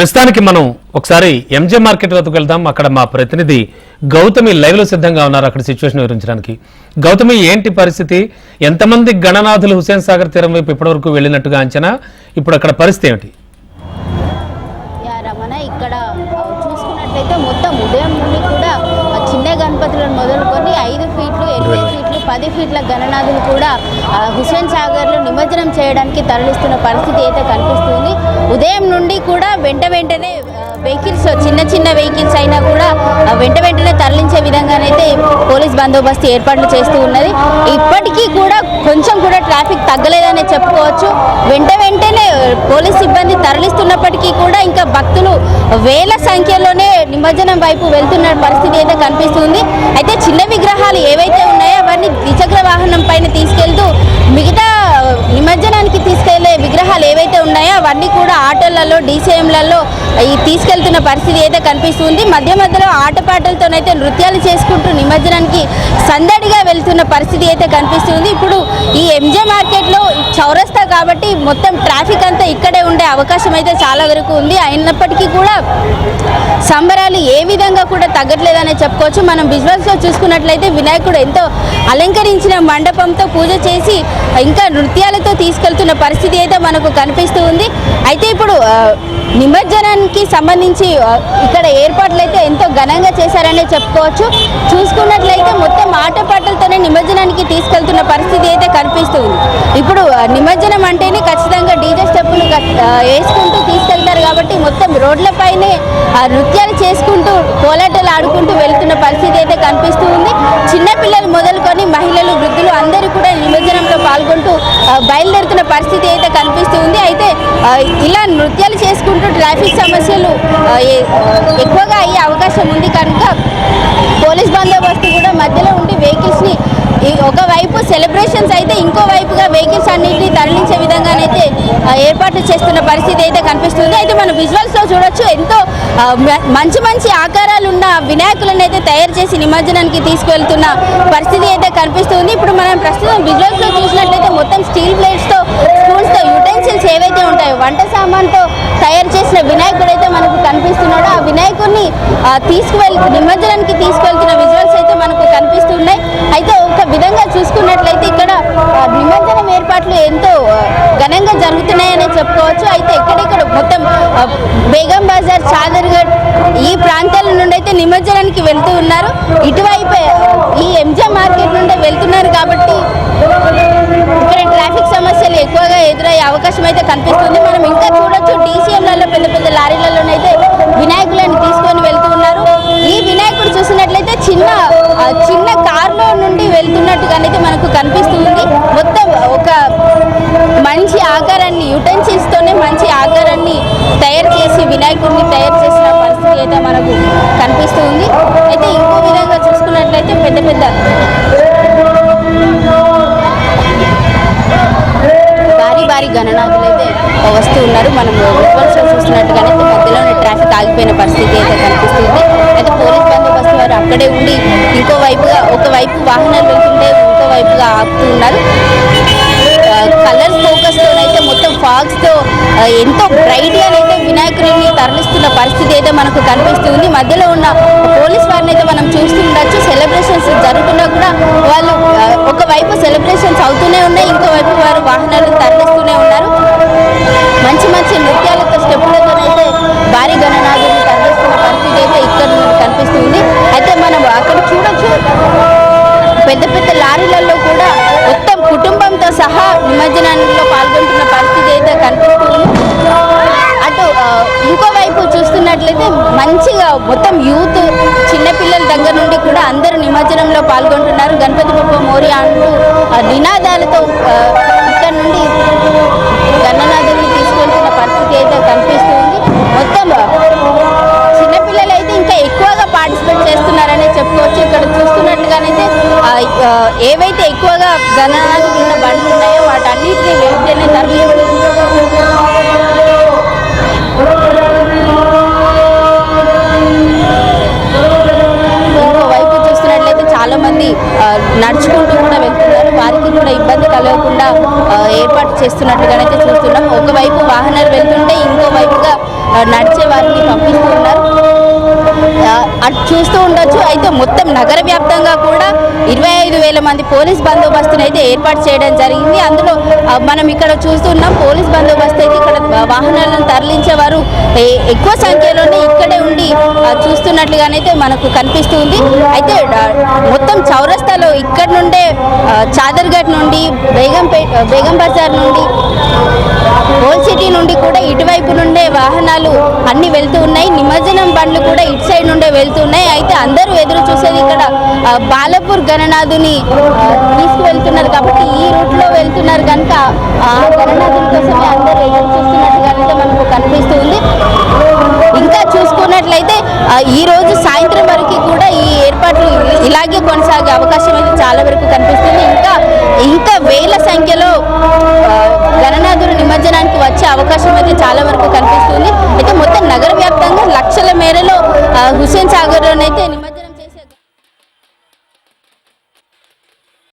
ప్రస్తుతానికి మనం ఒకసారి ఎంజే మార్కెట్ వద్దకు వెళ్దాం. అక్కడ మా ప్రతినిధి గౌతమి లైవ్లో సిద్ధంగా ఉన్నారు. అక్కడ సిచ్యువేషన్ వివరించడానికి. గౌతమి ఏంటి పరిస్థితి? ఎంతమంది గణనాథులు హుసేన్ సాగర్ తీరం వైపు ఇప్పటివరకు వెళ్ళినట్టుగా అంచనా? ఇప్పుడు అక్కడ పరిస్థితి ఏమిటి? రమణ ఇక్కడ చూసుకున్నట్లయితే మొత్తం ఉదయం నుండి కూడా చిన్న గణపతులను మొదలుకొని ఐదు ఫీట్లు ఎనిమిది ఫీట్లు పది ఫీట్ల గణనాథులు కూడా హుస్సేన్ సాగర్లో నిమజ్జనం చేయడానికి తరలిస్తున్న పరిస్థితి అయితే కనిపిస్తుంది. ఉదయం నుండి కూడా వెంట వెంటనే వెహికల్స్ చిన్న చిన్న వెహికల్స్ అయినా కూడా వెంట వెంటనే తరలించే విధంగానైతే పోలీస్ బందోబస్తు ఏర్పాట్లు చేస్తూ ఉన్నది. ఇప్పటికీ కూడా కొంచెం కూడా ట్రాఫిక్ తగ్గలేదనే చెప్పుకోవచ్చు. వెంట వెంటనే పోలీస్ సిబ్బంది తరలిస్తున్నప్పటికీ కూడా ఇంకా భక్తులు వేల సంఖ్యలోనే నిమజ్జనం వైపు వెళ్తున్న పరిస్థితి అయితే కనిపిస్తుంది. అయితే చిన్న విగ్రహాలు ఏవైతే ఉన్నాయో అవన్నీ ద్విచక్ర వాహనం పైన తీసుకెళ్తూ మిగతా నిమజ్జనానికి తీసుకెళ్ళే విగ్రహాలు ఏవైతే ఉన్నాయో అవన్నీ కూడా ఆటోలలో డీసీఎంలలో ఈ తీసుకెళ్తున్న పరిస్థితి అయితే కనిపిస్తుంది. మధ్య మధ్యలో ఆటపాటలతోనైతే నృత్యాలు చేసుకుంటూ నిమజ్జనానికి సందడిగా వెళ్తున్న పరిస్థితి అయితే కనిపిస్తుంది. ఇప్పుడు ఈ ఎంజే మార్కెట్ చౌరస్తా కాబట్టి మొత్తం ట్రాఫిక్ అంతా ఇక్కడే ఉండే అవకాశం అయితే చాలా వరకు ఉంది. అయినప్పటికీ కూడా సంబరాలు ఏ విధంగా కూడా తగ్గట్లేదనే చెప్పుకోవచ్చు. మనం విజువల్స్లో చూసుకున్నట్లయితే వినాయకుడు ఎంతో అలంకరించిన మండపంతో పూజ చేసి ఇంకా నృత్యాలతో తీసుకెళ్తున్న పరిస్థితి అయితే మనకు కనిపిస్తూ ఉంది. అయితే ఇప్పుడు నిమజ్జనానికి సంబంధించి ఇక్కడ ఏర్పాట్లు అయితే ఎంతో ఘనంగా చేశారనే చెప్పుకోవచ్చు. చూసుకున్నట్లయితే మొత్తం ఆటపాటలతోనే నిమజ్జనానికి తీసుకెళ్తున్న పరిస్థితి అయితే కనిపిస్తుంది. ఇప్పుడు నిమజ్జనం అంటేనే ఖచ్చితంగా డీజే స్టెప్పులు వేసుకుని కాబట్టి మొత్తం రోడ్లపైనే ఆ, నృత్యాలు చేసుకుంటూ కోలాటలు ఆడుకుంటూ వెళ్తున్న పరిస్థితి అయితే కనిపిస్తూ ఉంది. చిన్నపిల్లలు మొదలుకొని మహిళలు వృద్ధులు అందరూ కూడా నిమజ్జనంలో పాల్గొంటూ బయలుదేరుతున్న పరిస్థితి అయితే కనిపిస్తూ ఉంది. అయితే ఇలా నృత్యాలు చేసుకుంటూ ట్రాఫిక్ సమస్యలు ఎక్కువగా అయ్యే అవకాశం ఉంది కనుక పోలీస్ బందోబస్తు కూడా మధ్యలో ఉండి వెహికల్స్ని ఒకవైపు సెలబ్రేషన్స్ అయితే ఇంకో వైపుగా వెహికల్స్ అన్నింటినీ తరలించే విధంగానైతే ఆ, ఏర్పాట్లు చేస్తున్న పరిస్థితి అయితే కనిపిస్తుంది. అయితే మనం విజువల్స్లో చూడొచ్చు ఎంతో మంచి మంచి ఆకారాలు ఉన్న వినాయకులను అయితే తయారు చేసి నిమజ్జనానికి తీసుకువెళ్తున్న పరిస్థితి అయితే కనిపిస్తుంది. ఇప్పుడు మనం ప్రస్తుతం విజువల్స్లో చూసినట్లయితే మొత్తం స్టీల్ ప్లేట్స్తో స్పూన్స్తో యుటెన్సిల్స్ ఏవైతే ఉంటాయో వంట సామాన్తో తయారు చేసి వినాయకుడు అయితే మనకు కనిపిస్తున్నాడు దాన్ని వినాయకుడిని తీసుకువెళ్ నిమజ్జనానికి తీసుకువెళ్తున్న విజువల్స్ అయితే మనకు కనిపిస్తున్నాయి. అయితే ఒక విధంగా చూసుకున్నట్లయితే ఇక్కడ నిమజ్జనం ఏర్పాట్లు ఎంతో ఘనంగా జరుగుతున్నాయని చెప్పుకోవచ్చు. అయితే ఎక్కడెక్కడ మొత్తం బేగం బజార్ చాదర్గఢ్ ఈ ప్రాంతాల నుండి అయితే నిమజ్జనానికి వెళ్తూ ఉన్నారు. ఇటువైపు ఈ ఎంజే మార్కెట్ నుండి వెళ్తున్నారు కాబట్టి ఇక్కడ ట్రాఫిక్ సమస్యలు ఎక్కువగా ఎదురయ్యే అవకాశం అయితే కనిపిస్తుంది. మనం ఇంకా చూడొచ్చు డీసీఎంలలో పెద్ద పెద్ద లారీలలో చిన్న చిన్న కార్లో నుండి వెళ్తున్నట్టుగానైతే మనకు కనిపిస్తుంది. మొత్తం ఒక మంచి ఆకారాన్ని యుటెన్సిల్స్తోనే మంచి ఆకారాన్ని తయారు చేసి వినాయకుడిని తయారు చేసిన పరిస్థితి అయితే మనకు కనిపిస్తుంది. అయితే ఇంకో విధంగా చూసుకున్నట్లయితే పెద్ద పెద్ద భారీ భారీ గణనాథులు అయితే వస్తూ ఉన్నారు. మనం విజువల్స్ చూస్తున్నట్టుగానే మధ్యలోనే ట్రాఫిక్ ఆగిపోయిన పరిస్థితి అయితే కనిపిస్తుంది. అయితే పోలీస్ బందోబస్తు వస్తున్నారు అక్కడే ఉండి ఇంకో వైపుగా ఒక వైపు వాహనాలు వెళ్తుంటే ఇంకోవైపుగా ఆపుతూ ఉన్నారు. కలర్స్ ఫోకస్ తోనైతే మొత్తం ఫాగ్స్తో ఎంతో బ్రైట్గా అయితే వినాయకుడిని తరలిస్తున్న పరిస్థితి అయితే మనకు కనిపిస్తుంది. మధ్యలో ఉన్న పోలీస్ వారిని అయితే మనం చూస్తూ ఉండొచ్చు. సెలబ్రేషన్స్ జరుగుతున్నా కూడా వాళ్ళు ఒకవైపు సెలబ్రేషన్స్ అవుతూనే ఉన్నాయి ఇంకో వైపు వారు వాహనాలు తరలిస్తూనే ఉన్నారు. మంచి మంచి నృత్యాలతో స్టెప్పులతోనైతే భారీ మొత్తం యూత్ చిన్నపిల్లల దగ్గర నుండి కూడా అందరూ నిమజ్జనంలో పాల్గొంటున్నారు. గణపతి బొప్ప మోరి అంటూ నినాదాలతో ఇక్కడ నుండి గణనాథుల్ని తీసుకెళ్తున్న పరిస్థితి అయితే కనిపిస్తుంది మొత్తం చిన్నపిల్లలు అయితే ఇంకా ఎక్కువగా పార్టిసిపేట్ చేస్తున్నారనే చెప్పుకోవచ్చు. ఇక్కడ చూస్తున్నట్టుగానైతే ఏవైతే ఎక్కువగా గణనాథు కింద బండ్లు ఉన్నాయో వాటన్నిటిని వెంటనే తరలి నడుచుకుంటూ కూడా వెళ్తున్నారు. వారికి కూడా ఇబ్బంది కలగకుండా ఏర్పాటు చేస్తున్నట్టుగానైతే చూస్తున్నాం. ఒకవైపు వాహనాలు వెళ్తుంటే ఇంకో చూస్తూ ఉండొచ్చు. అయితే మొత్తం నగర వ్యాప్తంగా కూడా ఇరవై ఐదు వేల మంది పోలీస్ బందోబస్తును అయితే ఏర్పాటు చేయడం జరిగింది. అందులో మనం ఇక్కడ చూస్తున్నాం పోలీస్ బందోబస్తు అయితే ఇక్కడ వాహనాలను తరలించేవారు ఎక్కువ సంఖ్యలోనే ఇక్కడే ఉండి చూస్తున్నట్లుగానైతే మనకు కనిపిస్తుంది అయితే మొత్తం చౌరస్తాలో ఇక్కడ నుండే చాదర్ఘట్ నుండి బేగంపేట్ బేగం బజార్ నుండి ఓల్డ్ సిటీ నుండి కూడా ఇటువైపు నుండే వాహనాలు అన్ని వెళ్తూ ఉన్నాయి. నిమజ్జనం బండ్లు కూడా ఇటు సైడ్ నుండే వెళ్తున్నాయి అయితే అందరూ ఎదురు చూసేది ఇక్కడ బాలపూర్ గణనాథుని తీసుకువెళ్తున్నారు కాబట్టి ఈ రూట్లో వెళ్తున్నారు కనుక ఆ గణనాథుని కోసమే అందరూ ఎదురు చూస్తున్నట్టుగానైతే మనకు కనిపిస్తుంది ఇంకా చూసుకున్నట్లయితే ఈరోజు ఈ రోజు సాయంత్రం వరకు కూడా ఈ ఏర్పాట్లు ఇ- ఇలాగే కొనసాగే అవకాశం అయితే చాలా వరకు కనిపిస్తుంది. ఇంకా ఇంకా వేల సంఖ్యలో గణనాథుడు నిమజ్జనానికి వచ్చే అవకాశం అయితే చాలా వరకు కనిపిస్తుంది. అయితే మొత్తం నగర వ్యాప్తంగా లక్షల మేరలో హుస్సేన్ సాగర్లోనైతే నిమజ్జనం